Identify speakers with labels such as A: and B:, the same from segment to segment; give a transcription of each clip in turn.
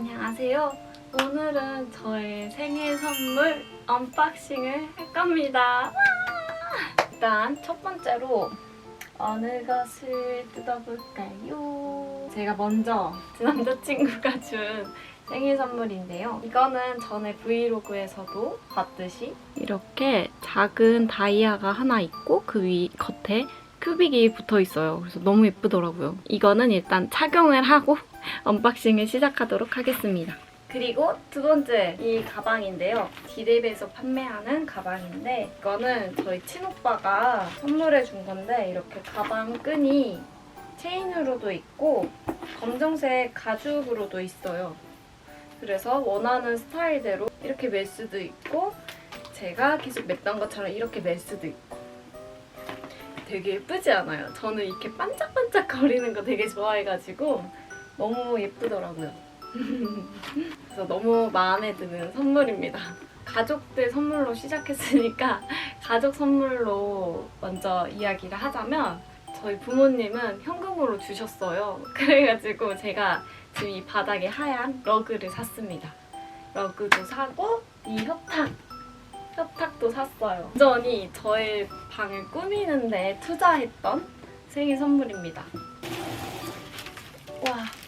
A: 안녕하세요. 오늘은 저의 생일 선물 언박싱을 할 겁니다. 와! 일단 첫 번째로 어느 것을 뜯어볼까요? 제가 먼저 제 남자친구가 준 생일 선물인데요. 이거는 전에 브이로그에서도 봤듯이 이렇게 작은 다이아가 하나 있고 그 위 겉에 큐빅이 붙어 있어요. 그래서 너무 예쁘더라고요. 이거는 일단 착용을 하고 언박싱을 시작하도록 하겠습니다. 그리고 두 번째 이 가방인데요. 디랩에서 판매하는 가방인데 이거는 저희 친오빠가 선물해 준 건데 이렇게 가방 끈이 체인으로도 있고 검정색 가죽으로도 있어요. 그래서 원하는 스타일대로 이렇게 멜 수도 있고 제가 계속 맸던 것처럼 이렇게 멜 수도 있고 되게 예쁘지 않아요? 저는 이렇게 반짝반짝 거리는 거 되게 좋아해가지고 너무 예쁘더라고요. 그래서 너무 마음에 드는 선물입니다. 가족들 선물로 시작했으니까 가족 선물로 먼저 이야기를 하자면 저희 부모님은 현금으로 주셨어요. 그래가지고 제가 지금 이 바닥에 하얀 러그를 샀습니다. 러그도 사고 이 협탁 협탁도 샀어요. 완전히 저의 방을 꾸미는데 투자했던 생일 선물입니다. 와.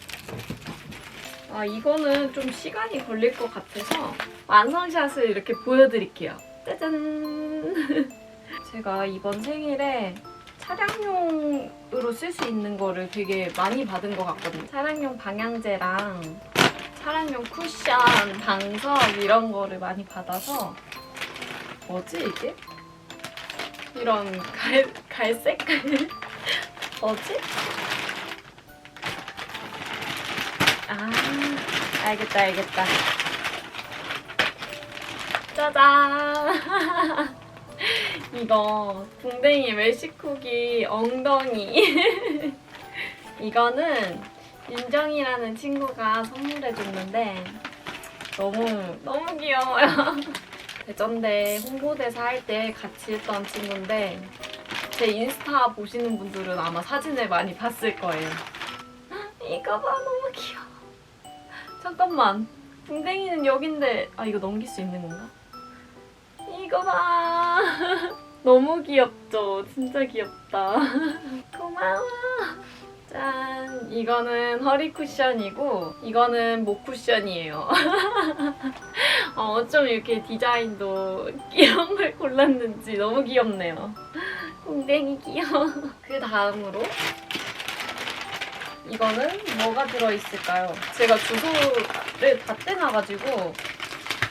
A: 아, 이거는 좀 시간이 걸릴 것 같아서 완성샷을 이렇게 보여드릴게요. 짜잔! 제가 이번 생일에 차량용으로 쓸 수 있는 거를 되게 많이 받은 것 같거든요. 차량용 방향제랑 차량용 쿠션, 방석 이런 거를 많이 받아서 뭐지 이게? 이런 갈, 갈색깔 뭐지? 아 알겠다 알겠다. 짜잔! 이거 붕댕이 멜시쿠기 엉덩이. 이거는 윤정이라는 친구가 선물해줬는데 너무 너무 귀여워요. 대전대 홍보대사 할 때 같이 했던 친구인데 제 인스타 보시는 분들은 아마 사진을 많이 봤을 거예요. 이거 봐 너무 귀여워 잠깐만. 붕댕이는 여긴데 아 이거 넘길 수 있는 건가? 이거 봐 너무 귀엽죠? 진짜 귀엽다. 고마워. 짠. 이거는 허리 쿠션이고 이거는 목 쿠션이에요. 어, 어쩜 이렇게 디자인도 이런 걸 골랐는지 너무 귀엽네요. 붕댕이 귀여워. 그 다음으로 이거는 뭐가 들어있을까요? 제가 주소를 다 떼놔가지고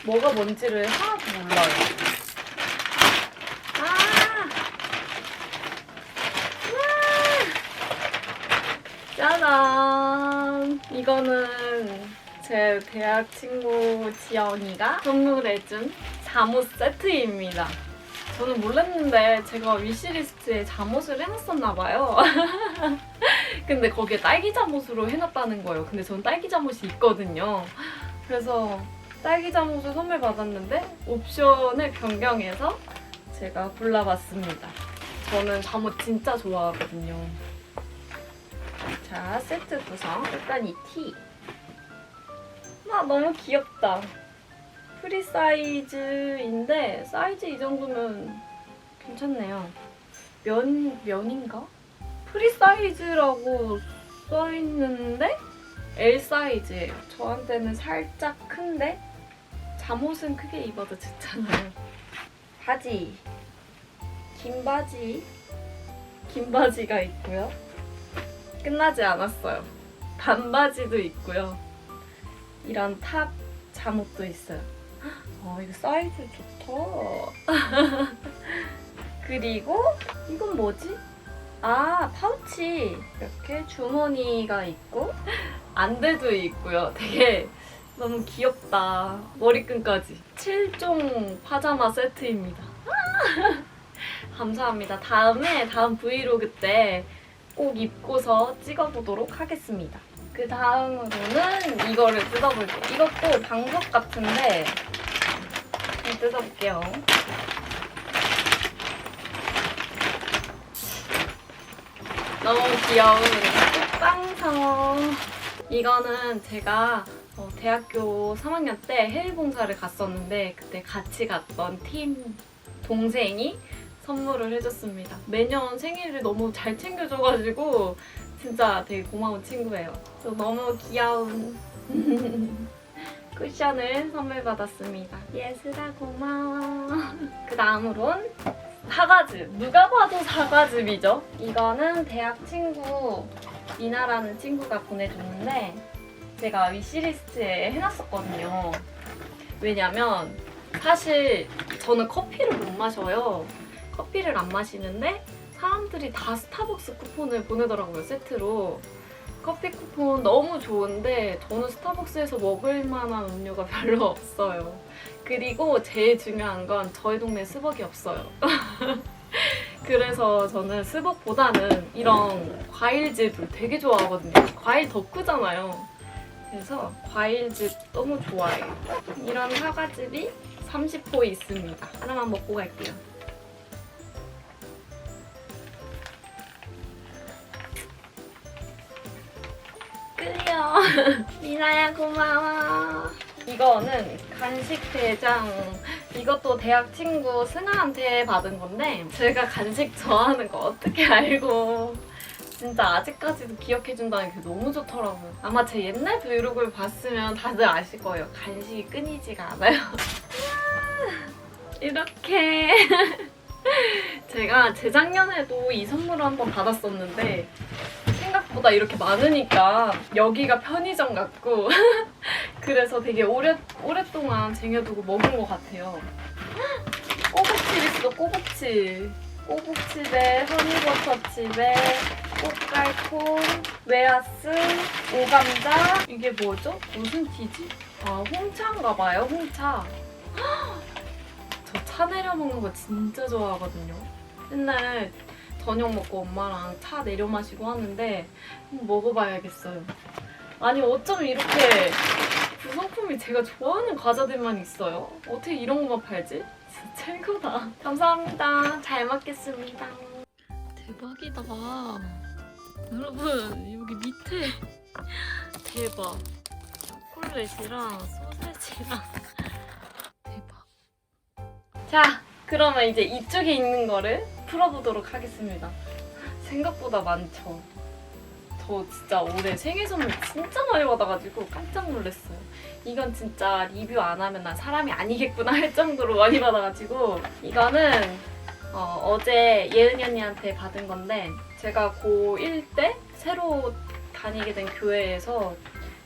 A: 뭐가 뭔지를 하나도 몰라요. 아! 와! 짜잔! 이거는 제 대학 친구 지연이가 선물해준 잠옷 세트입니다. 저는 몰랐는데 제가 위시리스트에 잠옷을 해놨었나봐요. 근데 거기에 딸기 잠옷으로 해놨다는 거예요. 근데 전 딸기 잠옷이 있거든요. 그래서 딸기 잠옷을 선물 받았는데 옵션을 변경해서 제가 골라봤습니다. 저는 잠옷 진짜 좋아하거든요. 자, 세트 구성. 일단 이 티. 아, 너무 귀엽다. 프리 사이즈인데 사이즈 이 정도면 괜찮네요. 면, 면인가? 프리 사이즈라고 써 있는데 L 사이즈예요. 저한테는 살짝 큰데 잠옷은 크게 입어도 좋잖아요. 바지. 긴 바지. 긴 바지가 있고요. 끝나지 않았어요. 반바지도 있고요. 이런 탑 잠옷도 있어요. 아, 이거 사이즈 좋다. 그리고 이건 뭐지? 아, 파우치. 이렇게 주머니가 있고 안대도 있고요. 되게 너무 귀엽다. 머리끈까지. 7종 파자마 세트입니다. 감사합니다. 다음에 다음 브이로그 때 꼭 입고서 찍어보도록 하겠습니다. 그 다음으로는 이거를 뜯어볼게요. 이것도 방석 같은데 한번 뜯어볼게요. 너무 귀여운 꽃방석. 이거는 제가 어, 대학교 3학년 때 해외 봉사를 갔었는데 그때 같이 갔던 팀 동생이 선물을 해줬습니다. 매년 생일을 너무 잘 챙겨줘가지고 진짜 되게 고마운 친구예요. 저 너무 귀여운 쿠션을 선물 받았습니다. 예슬아 고마워. 그 다음으론 사과즙. 누가 봐도 사과즙이죠. 이거는 대학 친구 이나라는 친구가 보내줬는데 제가 위시리스트에 해놨었거든요. 왜냐면 사실 저는 커피를 못 마셔요. 커피를 안 마시는데 사람들이 다 스타벅스 쿠폰을 보내더라고요 세트로. 커피 쿠폰 너무 좋은데 저는 스타벅스에서 먹을 만한 음료가 별로 없어요. 그리고 제일 중요한 건 저희 동네 스벅이 없어요. 그래서 저는 스벅보다는 이런 과일즙을 되게 좋아하거든요. 과일 덕후잖아요. 그래서 과일즙 너무 좋아해요. 이런 사과즙이 30호 있습니다. 하나만 먹고 갈게요. 끌려. 미나야 고마워. 이거는 간식 대장. 이것도 대학 친구 승아한테 받은 건데 제가 간식 좋아하는 거 어떻게 알고 진짜 아직까지도 기억해준다는 게 너무 좋더라고요. 아마 제 옛날 브이로그를 봤으면 다들 아실 거예요. 간식이 끊이지가 않아요. 이렇게 제가 재작년에도 이 선물을 한번 받았었는데 생각보다 이렇게 많으니까 여기가 편의점 같고 그래서 되게 오래, 오랫동안 쟁여두고 먹은 것 같아요. 꼬북칩 있어, 꼬북칩. 꼬북칩에 허니버터칩에 꽃갈콘, 웨하스, 오감자. 이게 뭐죠? 무슨 티지? 아, 홍차인가 봐요, 홍차. 저 차 내려 먹는 거 진짜 좋아하거든요. 맨날 저녁 먹고 엄마랑 차 내려 마시고 하는데 한번 먹어봐야겠어요. 아니 어쩜 이렇게 구성품이 제가 좋아하는 과자들만 있어요? 어떻게 이런 것만 팔지? 진짜 최고다. 감사합니다. 잘 먹겠습니다. 대박이다. 여러분 여기 밑에 대박. 초콜릿이랑 소세지랑 대박. 자, 그러면 이제 이쪽에 있는 거를 풀어보도록 하겠습니다. 생각보다 많죠. 저 진짜 올해 생일 선물 진짜 많이 받아가지고 깜짝 놀랐어요. 이건 진짜 리뷰 안 하면 난 사람이 아니겠구나 할 정도로 많이 받아가지고 이거는 어, 제 예은이 언니한테 받은 건데 제가 고1 때 새로 다니게 된 교회에서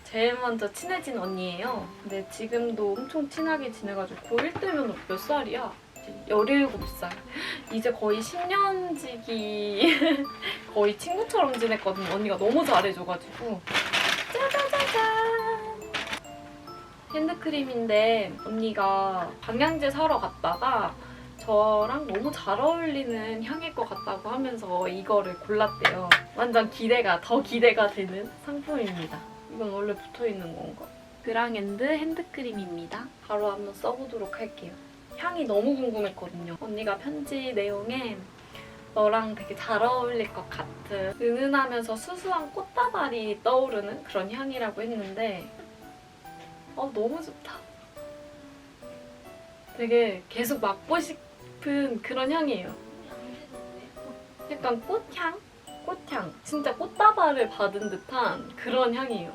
A: 제일 먼저 친해진 언니예요. 근데 지금도 엄청 친하게 지내가지고 고1 때면 몇 살이야? 17살. 이제 거의 10년 지기 거의 친구처럼 지냈거든요. 언니가 너무 잘해줘가지고. 짜자자잔! 핸드크림인데 언니가 방향제 사러 갔다가 저랑 너무 잘 어울리는 향일 것 같다고 하면서 이거를 골랐대요. 완전 기대가, 더 기대가 되는 상품입니다. 이건 원래 붙어 있는 건가? 그랑앤드 핸드크림입니다. 바로 한번 써보도록 할게요. 향이 너무 궁금했거든요. 언니가 편지 내용에 너랑 되게 잘 어울릴 것 같은 은은하면서 수수한 꽃다발이 떠오르는 그런 향이라고 했는데 어 너무 좋다. 되게 계속 맡고 싶은 그런 향이에요. 약간 꽃향? 꽃향. 진짜 꽃다발을 받은 듯한 그런 향이에요.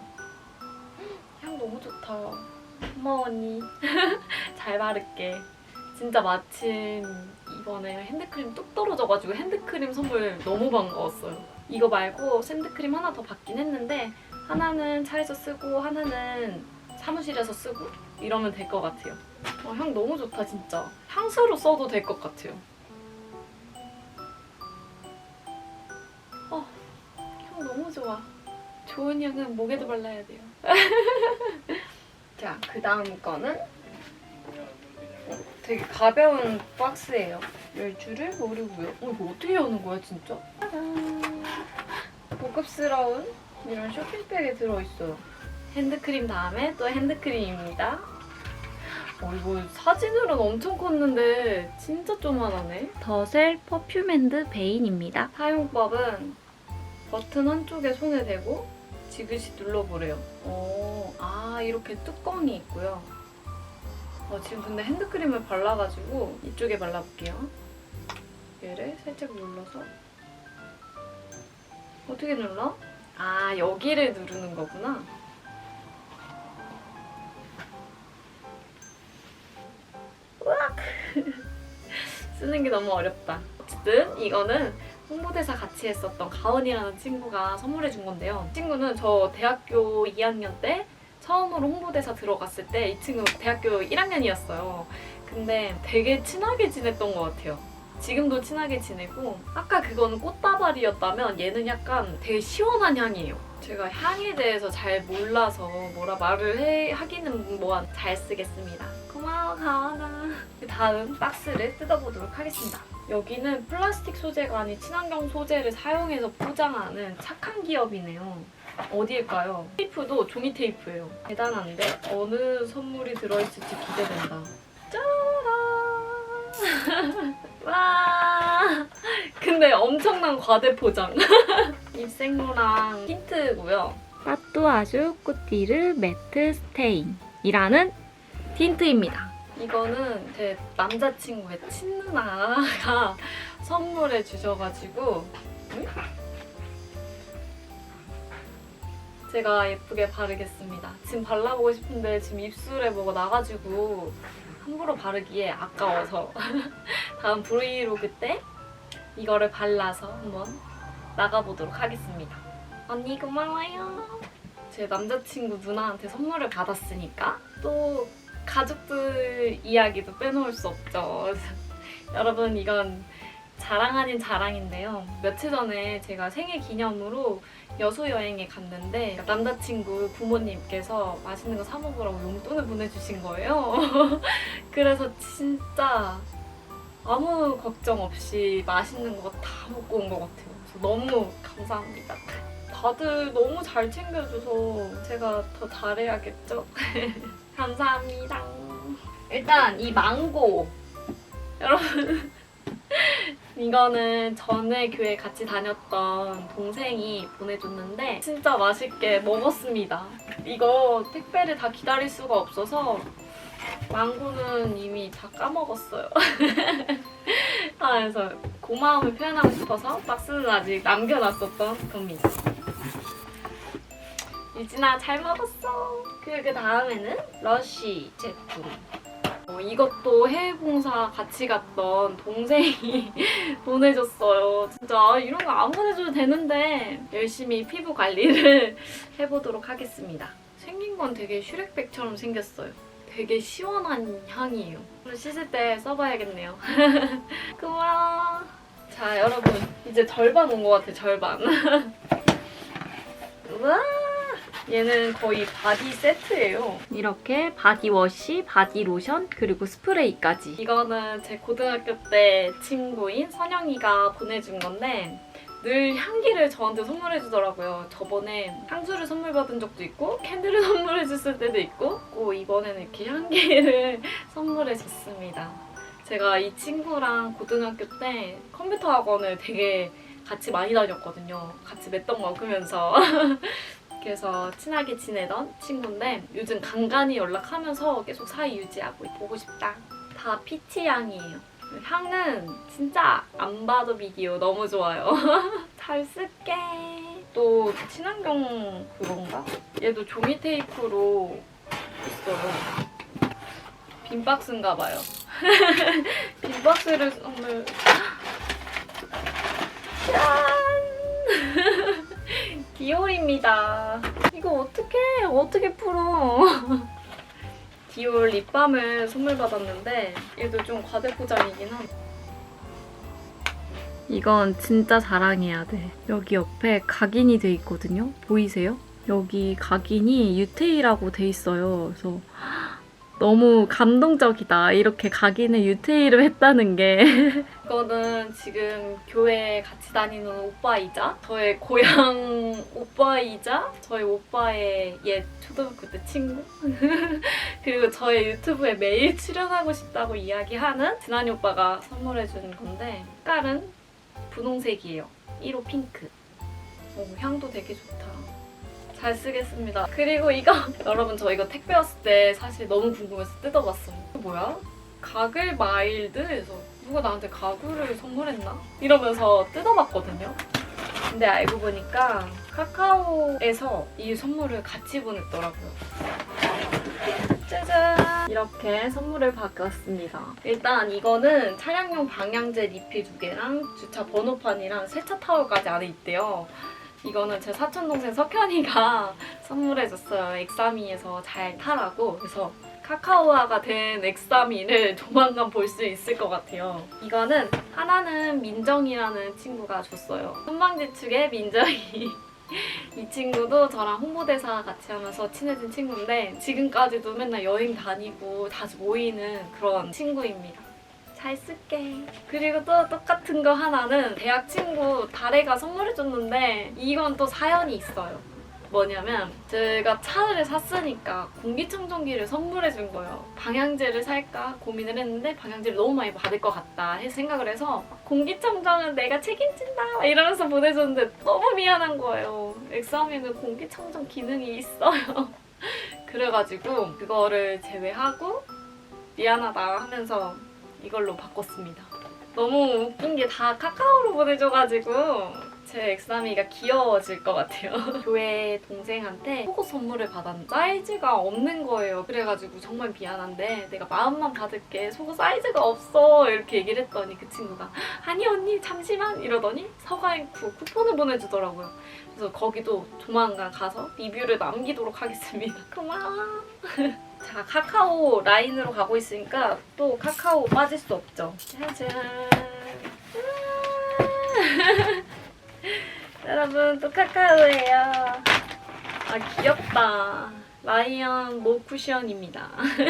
A: 향 너무 좋다. 고마워 언니. 잘 바를게. 진짜 마침 이번에 핸드크림 뚝 떨어져가지고 핸드크림 선물 너무 반가웠어요. 이거 말고 핸드크림 하나 더 받긴 했는데 하나는 차에서 쓰고 하나는 사무실에서 쓰고 이러면 될 것 같아요. 어, 향 너무 좋다 진짜. 향수로 써도 될 것 같아요. 어, 향 너무 좋아. 좋은 향은 목에도 발라야 돼요. 자, 그 다음 거는 어, 되게 가벼운 박스예요. 열 줄을 모르고요. 어, 이거 어떻게 여는 거야, 진짜? 짜잔. 고급스러운 이런 쇼핑백에 들어있어요. 핸드크림 다음에 또 핸드크림입니다. 어, 이거 사진으로는 엄청 컸는데 진짜 조만하네. 더셀 퍼퓸앤드 베인입니다. 사용법은 버튼 한쪽에 손을 대고 지그시 눌러보래요. 오, 아 이렇게 뚜껑이 있고요. 어, 지금 근데 핸드크림을 발라가지고 이쪽에 발라볼게요. 얘를 살짝 눌러서 어떻게 눌러? 아 여기를 누르는 거구나. 으악! 쓰는 게 너무 어렵다. 어쨌든 이거는 홍보대사 같이 했었던 가은이라는 친구가 선물해 준 건데요. 친구는 저 대학교 2학년 때 처음으로 홍보대사 들어갔을 때 이 친구 대학교 1학년이었어요. 근데 되게 친하게 지냈던 것 같아요. 지금도 친하게 지내고 아까 그거는 꽃다발이었다면 얘는 약간 되게 시원한 향이에요. 제가 향에 대해서 잘 몰라서 뭐라 말을 해, 하기는 뭐잘 쓰겠습니다. 고마워 가은아. 그 다음 박스를 뜯어보도록 하겠습니다. 여기는 플라스틱 소재가 아닌 친환경 소재를 사용해서 포장하는 착한 기업이네요. 어디일까요? 테이프도 종이 테이프예요. 대단한데 어느 선물이 들어있을지 기대된다. 짜란! 와! 근데 엄청난 과대 포장. 입생로랑 틴트고요. 빠뚜 아주 꾸띠르 매트 스테인이라는 틴트입니다. 이거는 제 남자친구의 친누나가 선물해 주셔가지고 응? 제가 예쁘게 바르겠습니다. 지금 발라보고 싶은데 지금 입술에 뭐가 나가지고 함부로 바르기에 아까워서 다음 브이로그 때 이거를 발라서 한번 나가보도록 하겠습니다. 언니 고마워요. 제 남자친구 누나한테 선물을 받았으니까 또 가족들 이야기도 빼놓을 수 없죠. 여러분 이건 자랑 아닌 자랑인데요. 며칠 전에 제가 생일 기념으로 여수 여행에 갔는데 남자친구 부모님께서 맛있는 거 사 먹으라고 용돈을 보내주신 거예요. 그래서 진짜 아무 걱정 없이 맛있는 거 다 먹고 온 것 같아요. 그래서 너무 감사합니다. 다들 너무 잘 챙겨줘서 제가 더 잘해야겠죠? 감사합니다. 일단 이 망고 여러분 이거는 전에 교회 같이 다녔던 동생이 보내줬는데 진짜 맛있게 먹었습니다. 이거 택배를 다 기다릴 수가 없어서 망고는 이미 다 까먹었어요. 아, 그래서 고마움을 표현하고 싶어서 박스는 아직 남겨놨었던 겁니다. 유진아 잘 먹었어. 그리고 그 다음에는 러쉬 제품. 어, 이것도 해외 봉사 같이 갔던 동생이 보내줬어요. 진짜 아, 이런 거 안 보내줘도 되는데 열심히 피부 관리를 해보도록 하겠습니다. 생긴 건 되게 슈렉백처럼 생겼어요. 되게 시원한 향이에요. 씻을 때 써봐야겠네요. 고마워. 자 여러분 이제 절반 온 것 같아 절반. 우와. 얘는 거의 바디 세트예요. 이렇게 바디워시, 바디로션, 그리고 스프레이까지. 이거는 제 고등학교 때 친구인 선영이가 보내준 건데 늘 향기를 저한테 선물해 주더라고요. 저번에 향수를 선물 받은 적도 있고 캔들을 선물해 줬을 때도 있고 또 이번에는 이렇게 향기를 선물해 줬습니다. 제가 이 친구랑 고등학교 때 컴퓨터 학원을 되게 같이 많이 다녔거든요. 같이 맷떡 먹으면서. 그래서 친하게 지내던 친구인데 요즘 간간히 연락하면서 계속 사이 유지하고 보고 싶다. 다 피치 향이에요. 향은 진짜 안 봐도 비디오 너무 좋아요. 잘 쓸게. 또 친환경 그건가? 얘도 종이 테이프로 있어요. 빈 박스인가 봐요. 빈 박스를 선물. 짠! 디올입니다. 이거 어떻게 어떻게 풀어? 디올 립밤을 선물 받았는데 얘도 좀 과대 포장이긴 한. 이건 진짜 자랑해야 돼. 여기 옆에 각인이 돼 있거든요. 보이세요? 여기 각인이 유테이라고 돼 있어요. 그래서 너무 감동적이다. 이렇게 각인을 유테이로 했다는 게. 이거는 지금 교회 같이 다니는 오빠이자 저의 고향 오빠이자 저희 오빠의 옛 초등학교 때 친구 그리고 저의 유튜브에 매일 출연하고 싶다고 이야기하는 진한이 오빠가 선물해준 건데 색깔은 분홍색이에요. 1호 핑크. 오, 향도 되게 좋다. 잘 쓰겠습니다. 그리고 이거 여러분 저 이거 택배 왔을 때 사실 너무 궁금해서 뜯어봤어요. 이거 뭐야? 가글 마일드에서 누가 나한테 가글을 선물했나? 이러면서 뜯어봤거든요. 근데 알고 보니까 카카오에서 이 선물을 같이 보냈더라고요. 짜잔! 이렇게 선물을 받았습니다. 일단 이거는 차량용 방향제 리필 두 개랑 주차 번호판이랑 세차 타월까지 안에 있대요. 이거는 제 사촌 동생 석현이가 선물해줬어요. 엑사미에서 잘 타라고. 그래서 카카오화가 된 엑사미를 조만간 볼 수 있을 것 같아요. 이거는 하나는 민정이라는 친구가 줬어요. 손방지축의 민정이. 이 친구도 저랑 홍보대사 같이 하면서 친해진 친구인데 지금까지도 맨날 여행 다니고 자주 모이는 그런 친구입니다. 잘 쓸게. 그리고 또 똑같은 거 하나는 대학 친구 달애가 선물해줬는데 이건 또 사연이 있어요. 뭐냐면 제가 차를 샀으니까 공기청정기를 선물해 준 거예요. 방향제를 살까 고민을 했는데 방향제를 너무 많이 받을 것 같다 해 생각을 해서 공기청정은 내가 책임진다 막 이러면서 보내줬는데 너무 미안한 거예요. 엑사미는 공기청정 기능이 있어요. 그래가지고 그거를 제외하고 미안하다 하면서 이걸로 바꿨습니다. 너무 웃긴 게 다 카카오로 보내줘가지고 제 엑사미가 귀여워질 것 같아요. 교회 동생한테 속옷 선물을 받았는데 사이즈가 없는 거예요. 그래가지고 정말 미안한데 내가 마음만 받을게. 속옷 사이즈가 없어. 이렇게 얘기를 했더니 그 친구가 아니 언니 잠시만 이러더니 서가인쿠 쿠폰을 보내주더라고요. 그래서 거기도 조만간 가서 리뷰를 남기도록 하겠습니다. 고마워. 자, 카카오 라인으로 가고 있으니까 또 카카오 빠질 수 없죠. 짜잔. 여러분, 또 카카오예요. 아, 귀엽다. 라이언 모쿠션입니다.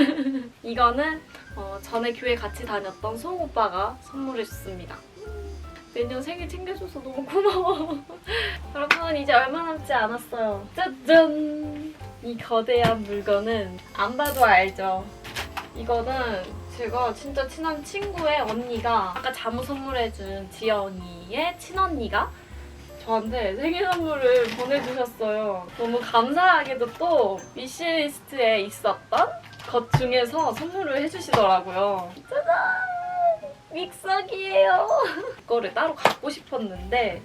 A: 이거는 어, 전에 교회 같이 다녔던 소홍 오빠가 선물해줬습니다. 내년 생일 챙겨줘서 너무 고마워. 여러분, 이제 얼마 남지 않았어요. 짜잔! 이 거대한 물건은 안 봐도 알죠. 이거는 제가 진짜 친한 친구의 언니가 아까 자무 선물해준 언니의 친언니가 저한테 생일 선물을 보내주셨어요. 너무 감사하게도 또 위시리스트에 있었던 것 중에서 선물을 해주시더라고요. 짜잔! 믹서기예요. 그거를 따로 갖고 싶었는데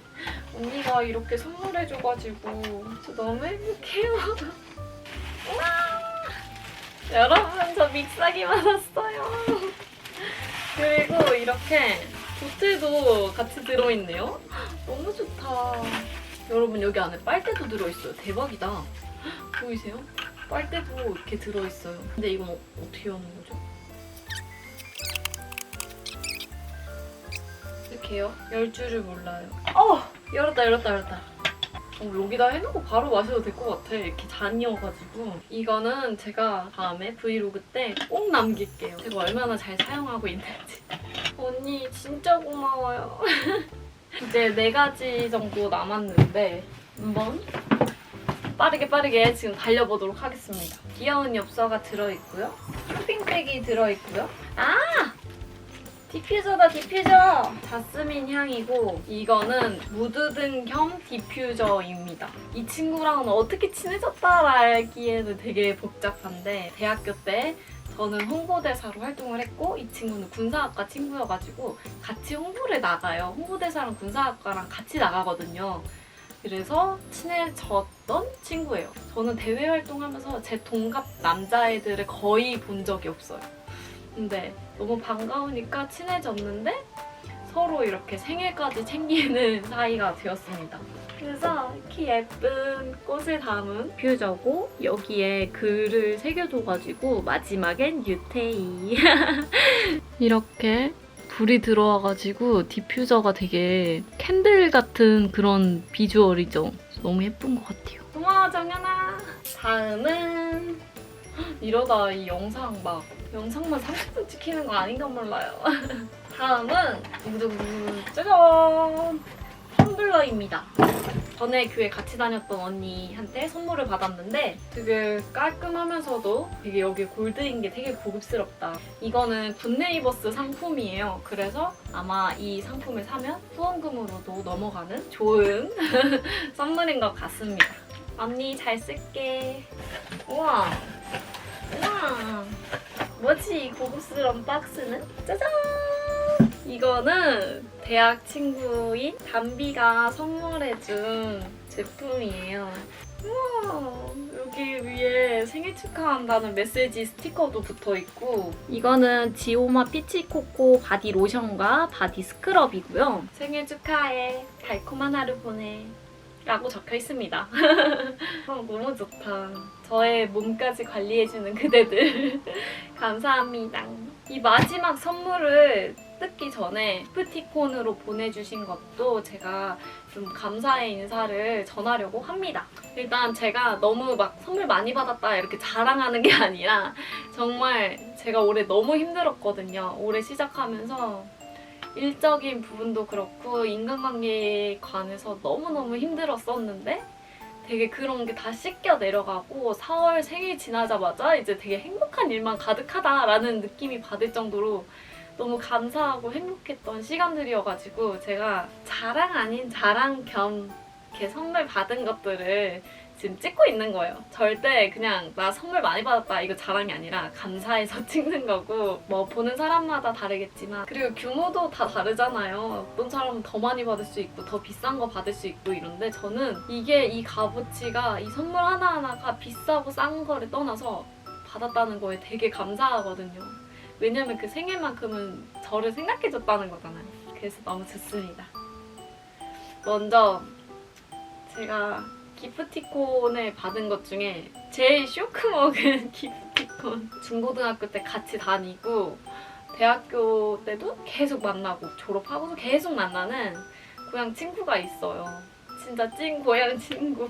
A: 언니가 이렇게 선물해줘가지고 저 너무 행복해요. 와! 여러분 저 믹서기 받았어요. 그리고 이렇게 보틀도 같이 들어있네요. 너무 좋다. 여러분 여기 안에 빨대도 들어있어요. 대박이다. 보이세요? 빨대도 이렇게 들어있어요. 근데 이건 어, 어떻게 여는 거죠? 이렇게 해요? 열 줄을 몰라요. 어! 열었다 열었다 열었다. 어, 여기다 해놓고 바로 마셔도 될 것 같아. 이렇게 잔이어가지고. 이거는 제가 다음에 브이로그 때 꼭 남길게요. 제가 얼마나 잘 사용하고 있는지. 언니 진짜 고마워요. 이제 네 가지 정도 남았는데 한번 빠르게 빠르게 지금 달려보도록 하겠습니다. 귀여운 엽서가 들어있고요. 쇼핑백이 들어있고요. 아! 디퓨저다 디퓨저! 자스민 향이고 이거는 무드등 겸 디퓨저입니다. 이 친구랑은 어떻게 친해졌다라기에는 되게 복잡한데 대학교 때 저는 홍보대사로 활동을 했고 이 친구는 군사학과 친구여가지고 같이 홍보를 나가요. 홍보대사랑 군사학과랑 같이 나가거든요. 그래서 친해졌던 친구예요. 저는 대외 활동하면서 제 동갑 남자애들을 거의 본 적이 없어요. 근데 너무 반가우니까 친해졌는데 서로 이렇게 생일까지 챙기는 사이가 되었습니다. 그래서 이렇게 예쁜 꽃을 담은 퓨저고 여기에 글을 새겨줘가지고 마지막엔 유테이 이렇게 불이 들어와가지고 디퓨저가 되게 캔들 같은 그런 비주얼이죠. 너무 예쁜 것 같아요. 고마워 정연아. 다음은 이러다 이 영상 막 영상만 30분 찍히는 거 아닌가 몰라요. 다음은 짜잔 텀블러입니다. 전에 교회 같이 다녔던 언니한테 선물을 받았는데 되게 깔끔하면서도 되게 여기 골드인 게 되게 고급스럽다. 이거는 굿네이버스 상품이에요. 그래서 아마 이 상품을 사면 후원금으로도 넘어가는 좋은 선물인 것 같습니다. 언니 잘 쓸게. 우와. 우와. 뭐지 이 고급스러운 박스는? 짜잔! 이거는 대학 친구인 담비가 선물해준 제품이에요. 우와, 여기 위에 생일 축하한다는 메시지 스티커도 붙어 있고 이거는 지오마 피치코코 바디 로션과 바디 스크럽이고요. 생일 축하해. 달콤한 하루 보내. 라고 적혀 있습니다. 어, 너무 좋다. 저의 몸까지 관리해주는 그대들. 감사합니다. 이 마지막 선물을 뜯기 전에 프티콘으로 보내주신 것도 제가 좀 감사의 인사를 전하려고 합니다. 일단 제가 너무 막 선물 많이 받았다 이렇게 자랑하는 게 아니라 정말 제가 올해 너무 힘들었거든요. 올해 시작하면서 일적인 부분도 그렇고 인간관계에 관해서 너무너무 힘들었었는데 되게 그런 게 다 씻겨 내려가고 4월 생일 지나자마자 이제 되게 행복한 일만 가득하다라는 느낌이 받을 정도로 너무 감사하고 행복했던 시간들이어가지고 제가 자랑 아닌 자랑 겸 이렇게 선물 받은 것들을 지금 찍고 있는 거예요. 절대 그냥 나 선물 많이 받았다 이거 자랑이 아니라 감사해서 찍는 거고 뭐 보는 사람마다 다르겠지만 그리고 규모도 다 다르잖아요. 어떤 사람은 더 많이 받을 수 있고 더 비싼 거 받을 수 있고 이런데 저는 이게 이 값어치가 이 선물 하나하나가 비싸고 싼 거를 떠나서 받았다는 거에 되게 감사하거든요. 왜냐면 그 생일만큼은 저를 생각해줬다는 거잖아요. 그래서 너무 좋습니다. 먼저 제가 기프티콘을 받은 것 중에 제일 쇼크 먹은 기프티콘. 중고등학교 때 같이 다니고 대학교 때도 계속 만나고 졸업하고도 계속 만나는 고향 친구가 있어요. 진짜 찐 고향 친구.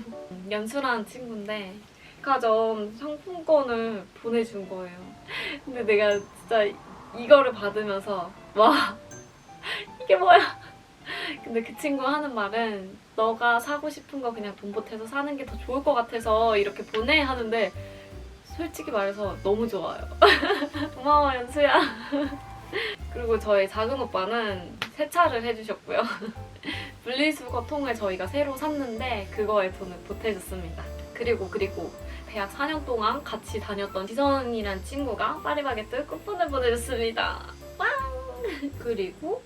A: 연수라는 친구인데 백화점 상품권을 보내준 거예요. 근데 내가 진짜 이거를 받으면서 와 이게 뭐야? 근데 그 친구 하는 말은 너가 사고 싶은 거 그냥 돈 보태서 사는 게 더 좋을 것 같아서 이렇게 보내 하는데 솔직히 말해서 너무 좋아요. 고마워 연수야. 그리고 저희 작은 오빠는 세차를 해주셨고요. 분리수 거 통을 저희가 새로 샀는데 그거에 돈을 보태줬습니다. 그리고 그리고 대학 4년 동안 같이 다녔던 지선이란 친구가 파리바게뜨 쿠폰을 보내줬습니다. 왕! 그리고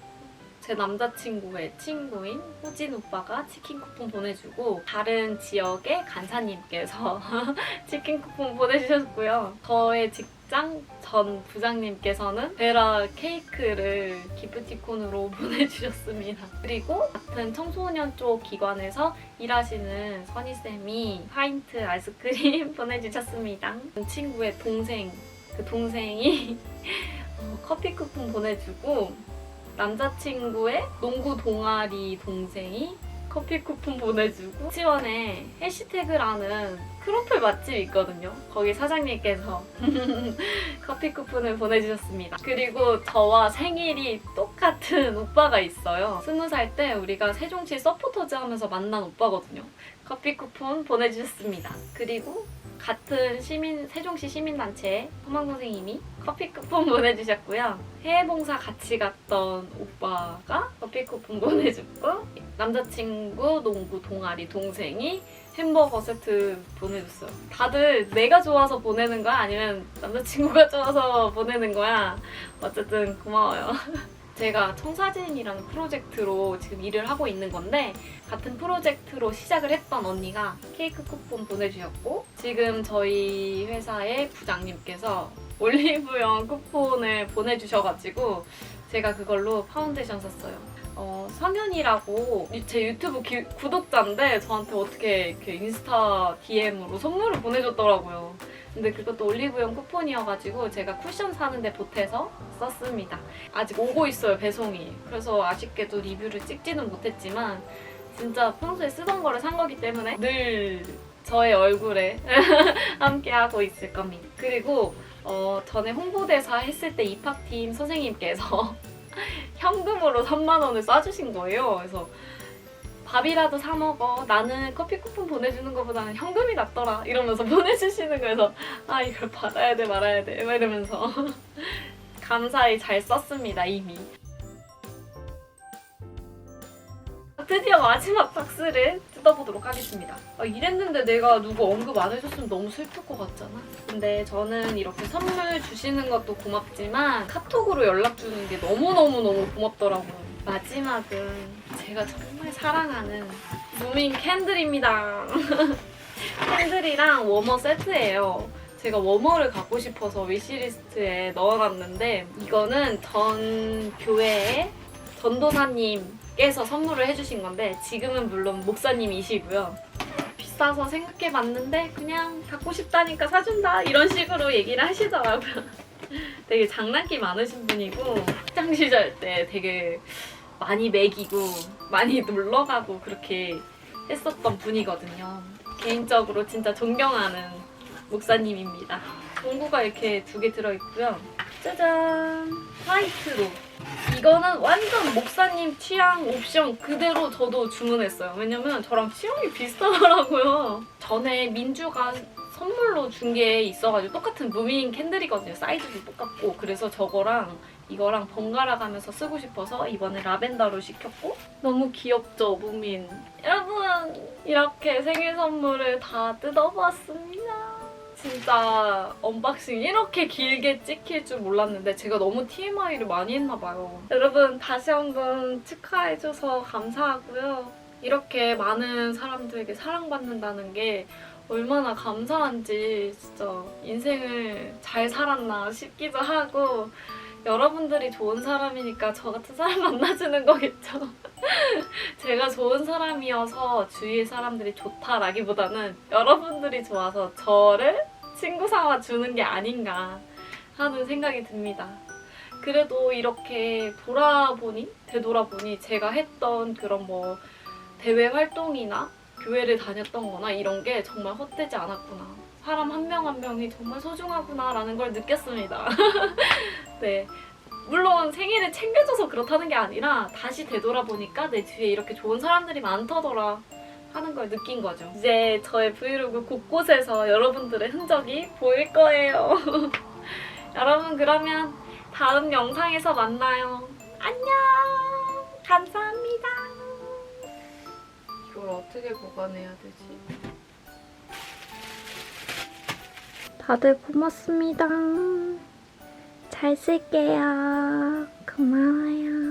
A: 제 남자친구의 친구인 호진 오빠가 치킨 쿠폰 보내주고 다른 지역의 간사님께서 치킨 쿠폰 보내주셨고요. 저의 직 장전 부장님께서는 베라 케이크를 기프티콘으로 보내주셨습니다. 그리고 같은 청소년 쪽 기관에서 일하시는 선희쌤이 파인트 아이스크림 보내주셨습니다. 친구의 동생, 그 동생이 어, 커피 쿠폰 보내주고 남자친구의 농구 동아리 동생이 커피 쿠폰 보내주고 유치원에 해시태그라는 크로플 맛집이 있거든요. 거기 사장님께서 커피 쿠폰을 보내주셨습니다. 그리고 저와 생일이 똑같은 오빠가 있어요. 스무 살 때 우리가 세종시 서포터즈 하면서 만난 오빠거든요. 커피 쿠폰 보내주셨습니다. 그리고 같은 시민 세종시 시민단체 소망 선생님이 커피 쿠폰 보내주셨고요. 해외 봉사 같이 갔던 오빠가 커피 쿠폰 보내줬고 남자친구 농구 동아리 동생이 햄버거 세트 보내줬어요. 다들 내가 좋아서 보내는 거야? 아니면 남자친구가 좋아서 보내는 거야? 어쨌든 고마워요. 제가 청사진이라는 프로젝트로 지금 일을 하고 있는 건데 같은 프로젝트로 시작을 했던 언니가 케이크 쿠폰 보내주셨고 지금 저희 회사의 부장님께서 올리브영 쿠폰을 보내주셔가지고 제가 그걸로 파운데이션 샀어요. 어, 성현이라고 제 유튜브 기- 구독자인데 저한테 어떻게 이렇게 인스타 DM으로 선물을 보내줬더라고요. 근데 그것도 올리브영 쿠폰이어가지고 제가 쿠션 사는데 보태서 썼습니다. 아직 오고 있어요 배송이. 그래서 아쉽게도 리뷰를 찍지는 못했지만 진짜 평소에 쓰던 거를 산 거기 때문에 늘 저의 얼굴에 함께 하고 있을 겁니다. 그리고 어, 전에 홍보대사 했을 때 입학팀 선생님께서 현금으로 3만 원을 쏴주신 거예요. 그래서 밥이라도 사 먹어. 나는 커피 쿠폰 보내주는 것보다는 현금이 낫더라. 이러면서 보내주시는 거여서 아 이걸 받아야 돼 말아야 돼 막 이러면서 감사히 잘 썼습니다 이미. 드디어 마지막 박스를 뜯어보도록 하겠습니다. 아, 이랬는데 내가 누구 언급 안 해줬으면 너무 슬플 것 같잖아. 근데 저는 이렇게 선물 주시는 것도 고맙지만 카톡으로 연락 주는 게 너무너무너무 고맙더라고요. 마지막은 제가 정말 사랑하는 무민 캔들입니다. 캔들이랑 워머 세트예요. 제가 워머를 갖고 싶어서 위시리스트에 넣어놨는데 이거는 전 교회의 전도사님께서 선물을 해주신 건데 지금은 물론 목사님이시고요. 비싸서 생각해봤는데 그냥 갖고 싶다니까 사준다 이런 식으로 얘기를 하시더라고요. 되게 장난기 많으신 분이고 학창 시절 때 되게 많이 먹이고 많이 놀러 가고 그렇게 했었던 분이거든요. 개인적으로 진짜 존경하는 목사님입니다. 공구가 이렇게 두 개 들어있고요. 짜잔! 화이트로. 이거는 완전 목사님 취향 옵션 그대로 저도 주문했어요. 왜냐면 저랑 취향이 비슷하더라고요. 전에 민주가 선물로 준 게 있어가지고 똑같은 무민 캔들이거든요. 사이즈도 똑같고. 그래서 저거랑 이거랑 번갈아 가면서 쓰고 싶어서 이번에 라벤더로 시켰고. 너무 귀엽죠 무민. 여러분 이렇게 생일 선물을 다 뜯어봤습니다. 진짜 언박싱 이렇게 길게 찍힐 줄 몰랐는데 제가 너무 TMI를 많이 했나 봐요. 여러분 다시 한번 축하해줘서 감사하고요. 이렇게 많은 사람들에게 사랑받는다는 게 얼마나 감사한지 진짜 인생을 잘 살았나 싶기도 하고 여러분들이 좋은 사람이니까 저 같은 사람 만나주는 거겠죠. 제가 좋은 사람이어서 주위의 사람들이 좋다라기보다는 여러분들이 좋아서 저를 친구 삼아 주는 게 아닌가 하는 생각이 듭니다. 그래도 이렇게 돌아보니 되돌아보니 제가 했던 그런 뭐 대외 활동이나 교회를 다녔던 거나 이런 게 정말 헛되지 않았구나. 사람 한 명 한 명이 정말 소중하구나라는 걸 느꼈습니다. 네. 물론 생일을 챙겨줘서 그렇다는 게 아니라 다시 되돌아보니까 내 뒤에 이렇게 좋은 사람들이 많더더라 하는 걸 느낀 거죠. 이제 저의 브이로그 곳곳에서 여러분들의 흔적이 보일 거예요. 여러분 그러면 다음 영상에서 만나요. 안녕! 감사합니다. 이걸 어떻게 보관해야 되지? 다들 고맙습니다. 잘 쓸게요. 고마워요.